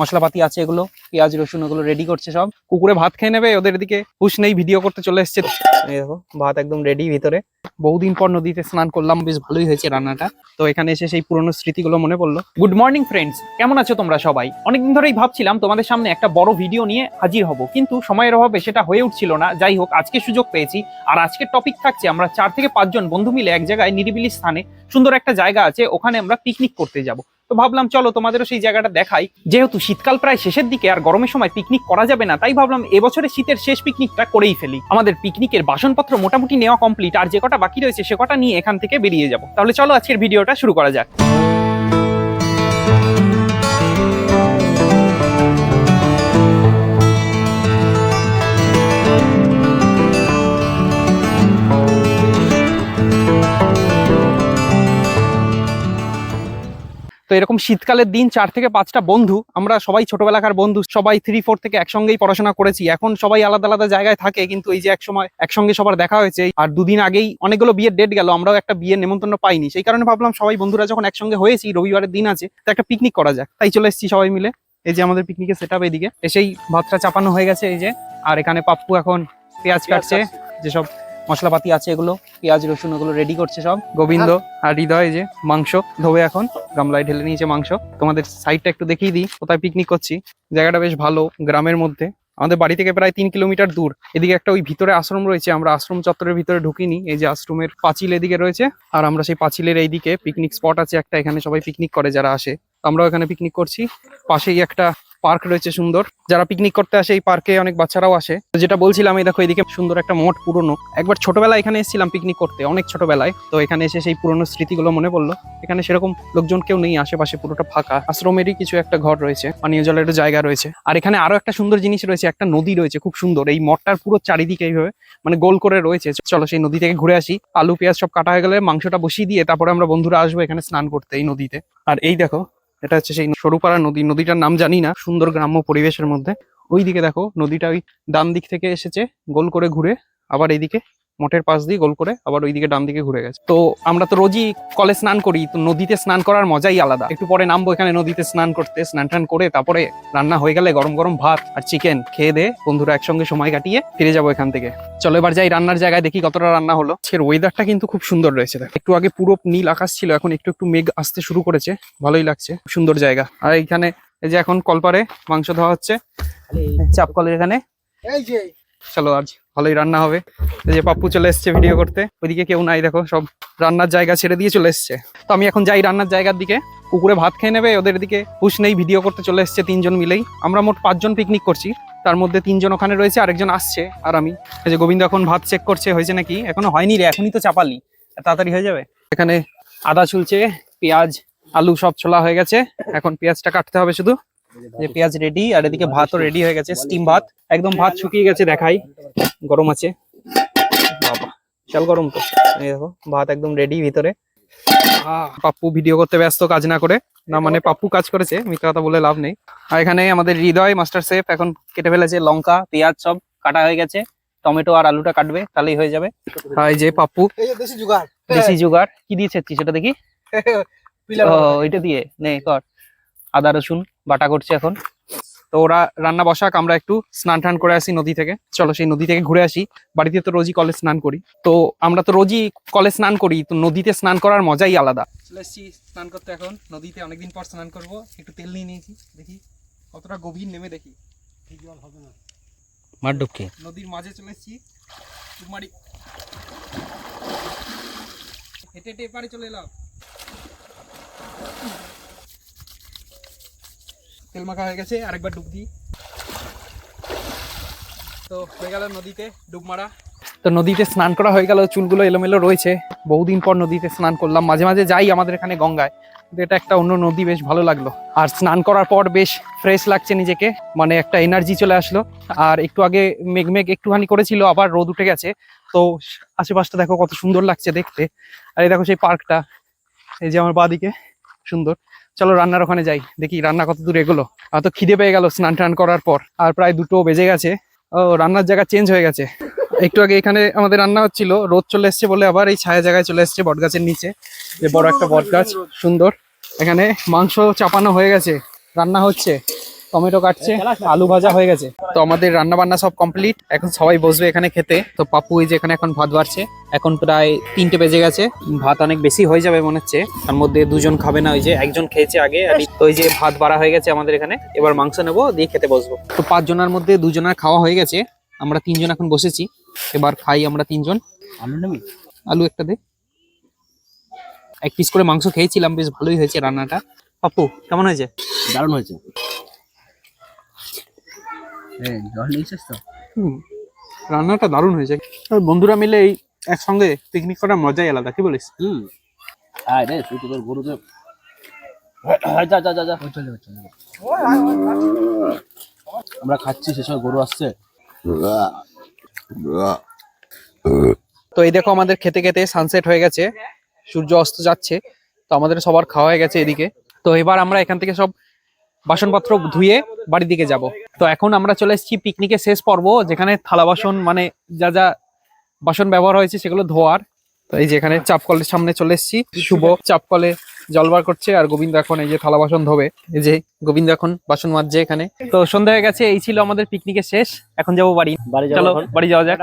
মশলাপাতি আছে এগুলো, পেঁয়াজ, রসুন, ওগুলো রেডি করছে সব। কুকুরে ভাত খেয়ে নেবে, ওদের দিকে হুশ নেই ভিডিও করতে চলে এসছে। দেখো, ভাত একদম রেডি ভিতরে। বহুদিন পর নদীতে স্নান করলাম, বেশ ভালোই হয়েছে রান্নাটা। তো এখানে এসে সেই পুরনো স্মৃতিগুলো মনে পড়ল। গুড মর্নিং ফ্রেন্ডস কেমন আছো তোমরা সবাই? অনেকদিন ধরেই ভাবছিলাম তোমাদের সামনে একটা বড় ভিডিও নিয়ে হাজির হব, কিন্তু সময়ের অভাবে সেটা হয়ে উঠছিল না। যাই হোক, আজকে সুযোগ পেয়েছি। আর আজকের টপিক থাকছে আমরা চার থেকে পাঁচজন বন্ধু মিলে এক জায়গায় নিরিবিলি স্থানে সুন্দর একটা জায়গা আছে, ওখানে আমরা পিকনিক করতে যাব। তো ভাবলাম, চলো তোমাদেরও সেই জায়গাটা দেখাই। যেহেতু শীতকাল প্রায় শেষের দিকে আর গরমের সময় পিকনিক করা যাবে না, তাই ভাবলাম এবছরে শীতের শেষ পিকনিকটা করেই ফেলি। আমাদের পিকনিকের বাসনপত্র মোটামুটি নেওয়া কমপ্লিট আর যে কটা বাকি রয়েছে সে কটা নিয়ে এখান থেকে বেরিয়ে যাব। তাহলে চলো আজকের ভিডিওটা শুরু করা যাক। তো এরকম শীতকালের দিন চার থেকে পাঁচটা বন্ধু আমরা সবাই ছোটবেলাকার বন্ধু সবাই থ্রি ফোর থেকে একসঙ্গেই পড়াশোনা করেছি। এখন সবাই আলাদা আলাদা জায়গায় থাকে কিন্তু এই যে এক সময় একসঙ্গে সবার দেখা হয়েছে আর দুদিন আগেই অনেকগুলো বিয়ের ডেট গেল আমরাও একটা বিয়ের নেমন্তন্ন পাইনি। সেই কারণে ভাবলাম সবাই বন্ধুরা যখন একসঙ্গে হয়েছি রবিবারের দিন আছে তো একটা পিকনিক করা যাক। তাই চলে এসেছি সবাই মিলে। এই যে আমাদের পিকনিকের সেট আপ এদিকে। এসেই ভাতটা চাপানো হয়ে গেছে এই যে। আর এখানে পাপ্পু এখন পেঁয়াজ কাটছে। যেসব মশলাপাতি আছে এগুলো, পেঁয়াজ, রসুন, ওগুলো রেডি করছে সব। গোবিন্দ আর হৃদয় যে মাংস ধোবে এখন, গামলায় ঢেলে নিয়েছে মাংস। তোমাদের সাইডটা একটু দেখিয়ে দিই, কোথায় পিকনিক করছি। জায়গাটা বেশ ভালো, গ্রামের মধ্যে। আমাদের বাড়ি থেকে প্রায় তিন কিলোমিটার দূর। এদিকে একটা ওই ভিতরে আশ্রম রয়েছে, আমরা আশ্রম চত্বরের ভিতরে ঢুকিনি। এই যে আশ্রমের পাঁচিল এদিকে রয়েছে, আর আমরা সেই পাঁচিলের এইদিকে পিকনিক স্পট আছে একটা, এখানে সবাই পিকনিক করে যারা আসে। আমরাও এখানে পিকনিক করছি। পাশেই একটা পার্ক রয়েছে সুন্দর। যারা পিকনিক করতে আসে এই পার্কে অনেক বাচ্চারাও আসে। যেটা বলছিলাম, এই দেখো, এদিকে সুন্দর একটা মঠ পুরনো। একবার ছোটবেলায় এখানে এসেছিলাম পিকনিক করতে, অনেক ছোটবেলায়। তো এখানে এসে সেই পুরনো স্মৃতিগুলো মনে পড়ল। এখানে সেরকম লোকজন কেউ নেই, আশেপাশে পুরোটা ফাঁকা। আশ্রমেরই কিছু একটা ঘর রয়েছে, পানীয় জলের একটা জায়গা রয়েছে। আর এখানে আরও একটা সুন্দর জিনিস রয়েছে, একটা নদী রয়েছে খুব সুন্দর। এই মঠটার পুরো চারিদিকে এইভাবে মানে গোল করে রয়েছে। চলো সেই নদী থেকে ঘুরে আসি। আলু, পেঁয়াজ সব কাটা হয়ে গেলে মাংসটা বসিয়ে দিয়ে তারপরে আমরা বন্ধুরা আসব এখানে স্নান করতে এই নদীতে। আর এই দেখো এটা হচ্ছে সেই সরুপাড়া নদী। নদীটার নাম জানি না, সুন্দর গ্রাম্য পরিবেশের মধ্যে। ওইদিকে দেখো, নদীটা ওই ডান দিক থেকে এসেছে, গোল করে ঘুরে আবার এইদিকে মঠের পাশ দিয়ে গোল করে আবার ওইদিকে ডান দিকে ঘুরে গেছে। তো আমরা তো রোজই কলে স্নান করি তো নদীতে স্নান করার মজাই আলাদা। একটু পরে নামবো এখানে নদীতে স্নান করতে স্নান টান করে তারপরে রান্না হয়ে গেলে গরম গরম ভাত আর চিকেন খেয়ে দে বন্ধুরা একসঙ্গে সময় কাটিয়ে ফিরে যাব এখান থেকে। চলো এবার যাই রান্নার জায়গায় দেখি কতটা রান্না হলো। আজকের ওয়েদারটা কিন্তু খুব সুন্দর রয়েছে একটু আগে পুরো নীল আকাশ ছিল এখন একটু একটু মেঘ আসতে শুরু করেছে ভালোই লাগছে সুন্দর জায়গা। আর এখানে এই যে এখন কলপারে মাংস ধোয়া হচ্ছে চাপ কলের এখানে। চলো, আজ ভালোই রান্না হবে। এই যে পাপ্পু চলে এসছে ভিডিও করতে। ওইদিকে কেউ নাই, দেখো, সব রান্নার জায়গা ছেড়ে দিয়ে চলে এসছে। তো আমি এখন যাই রান্নার জায়গার দিকে। কুকুরে ভাত খেয়ে নেবে, ওদের দিকে হুশ নেই ভিডিও করতে চলে এসছে তিনজন মিলেই। আমরা মোট পাঁচজন পিকনিক করছি। তার মধ্যে তিনজন ওখানে রয়েছে, আরেকজন আসছে আর আমি। এই যে গোবিন্দ এখন ভাত চেক করছে, হয়েছে নাকি? এখনও হয়নি রে, এখনই তো চাপালি। তাড়াতাড়ি হয়ে যাবে? এখানে আদা চুলছে পেঁয়াজ, আলু সব ছোলা হয়ে গেছে। এখন পেঁয়াজটা কাটতে হবে শুধু। যে পেঁয়াজ রেডি আর এদিকে ভাতও রেডি হয়ে গেছে স্টিম ভাত। একদম ভাত শুকিয়ে গেছে দেখাই। গরম আছে। বাবা বিশাল গরম তো। এই দেখো ভাত একদম রেডি ভিতরে। আহ, পাপ্পু ভিডিও করতে ব্যস্ত কাজ না করে। না মানে পাপ্পু কাজ করেছে মিথ্যা কথা বলে লাভ নেই। আর এখানে আমাদের হৃদয় মাস্টার শেফ এখন কেটে ফেলেছে লঙ্কা পেঁয়াজ সব কাটা হয়ে গেছে। টমেটো আর আলুটা কাটবে তাহলেই হয়ে যাবে। আর এই যে পাপ্পু দেশি জুগার কি দিয়েছে সেটা দেখি? ওইটা দিয়ে। নে কর। আদা রসুন বাটা করছে এখন। তো ওরা রান্না বসাক আমরা একটু স্নান টান করে আসি নদী থেকে। চলো সেই নদী থেকে ঘুরে আসি। বাড়িতে তো রোজই কলে স্নান করি। তো আমরা তো রোজই কলে স্নান করি তো নদীতে স্নান করার মজাই আলাদা। চলে এসছি স্নান করতে এখন। নদীতে অনেকদিন পর স্নান করব। একটু তেল নিয়ে নিয়েছি দেখি কতটা গভীর নেমে দেখি। জল হবে না। মার ডুবকে নদীর মাঝে চলে এসেছি হেঁটে হেঁটে এপারে চলে এলাম। তেল মাখা হয়ে গেছে, আরেকবার ডুব দিই। তো হয়ে গেল নদীতে ডুব মারা। তো নদীতে স্নান করা হয়ে গেল, চুলগুলো এলোমেলো রয়েছে। বহুদিন পর নদীতে স্নান করলাম। মাঝে মাঝে যাই আমাদের এখানে গঙ্গায়। এটা একটা অন্য নদী, বেশ ভালো লাগল। আর স্নান করার পর বেশ ফ্রেশ লাগছে নিজেকে। মানে একটা এনার্জি চলে আসলো। আর একটু আগে মেঘ মেঘ একটুখানি করেছিল, আবার রোদ উঠে গেছে। তো আশেপাশটা দেখো কত সুন্দর লাগছে দেখতে। আর এই দেখো সেই পার্কটা এই যে আমার বাদিকে, সুন্দর। চলো রান্নার ওখানে যাই। দেখি রান্না কত দূর এগুলো। আর তো খিদে পেয়ে গেল স্নান টান করার পর। আর প্রায় দুটো বেজে গেছে। ও, রান্নার জায়গা চেঞ্জ হয়ে গেছে। একটু আগে এখানে আমাদের রান্না হচ্ছিল। রোদ চলে এসছে বলে আবার এই ছায়া জায়গায় চলে এসছে বটগাছের নিচে। যে বড় একটা বটগাছ, সুন্দর। এখানে মাংস চাপানো হয়ে গেছে। রান্না হচ্ছে। টমেটো কাটছে আলু ভাজা হয়ে গেছে। তো আমাদের রান্না বান্না সব কমপ্লিট এখন সবাই বসবে এখানে খেতে। তো পাপু এই যে এখানে এখন ভাত বাড়ছে। এখন প্রায় তিনটে বেজে গেছে। ভাত অনেক বেশি হয়ে যাবে মনে হচ্ছে। তার মধ্যে দুজন খাবে না ওই যে একজন খেয়েছে আগে। আর ওই যে ভাত বাড়া হয়ে গেছে আমাদের এখানে। এবার মাংস নেব দিয়ে খেতে বসবো। তো পাঁচজনের মধ্যে দুজনের খাওয়া হয়ে গেছে। আমরা তিনজন এখন বসেছি। এবার খাই আমরা তিনজন। আলু নেবি? আলু একটা দে। এক পিস করে মাংস খেয়েছিলাম বেশ ভালোই হয়েছে রান্নাটা। পাপু কেমন হয়েছে? দারুণ হয়েছে। জল নিয়েছিস তো রান্নাটা দারুণ হয়েছে। আর বন্ধুরা মিলে এই একসঙ্গে পিকনিক করার মজাই আলাদা কি বলিস? হুম। আয় রে তুই তোদের গরুতে যা যা যা যা। চলে চলে। আমরা খাচ্ছি সে সময় গরু আসছে। তো এই দেখো আমাদের খেতে খেতে সানসেট হয়ে গেছে সূর্য অস্ত যাচ্ছে তো আমাদের সবার খাওয়া হয়ে গেছে এদিকে। তো এবার আমরা এখান থেকে সব বাসনপত্র ধুয়ে বাড়ির দিকে যাব। তো এখন আমরা চলে এসেছি পিকনিকের শেষ পর্ব যেখানে থালা বাসন মানে যা যা বাসন ব্যবহার হয়েছে সেগুলো ধোয়ার। তো এই যে এখানে চাপকলের সামনে চলে এসেছি। শুভ চাপকলে জল বার করছে আর গোবিন্দ এখন এই যে থালা বাসন ধোবে। এই যে গোবিন্দ এখন বাসন মাজছে এখানে। তো সন্ধ্যা হয়ে গেছে এই ছিল আমাদের পিকনিকের শেষ। এখন যাব বাড়ি। বাড়ি চলো বাড়ি যাওয়া যাক।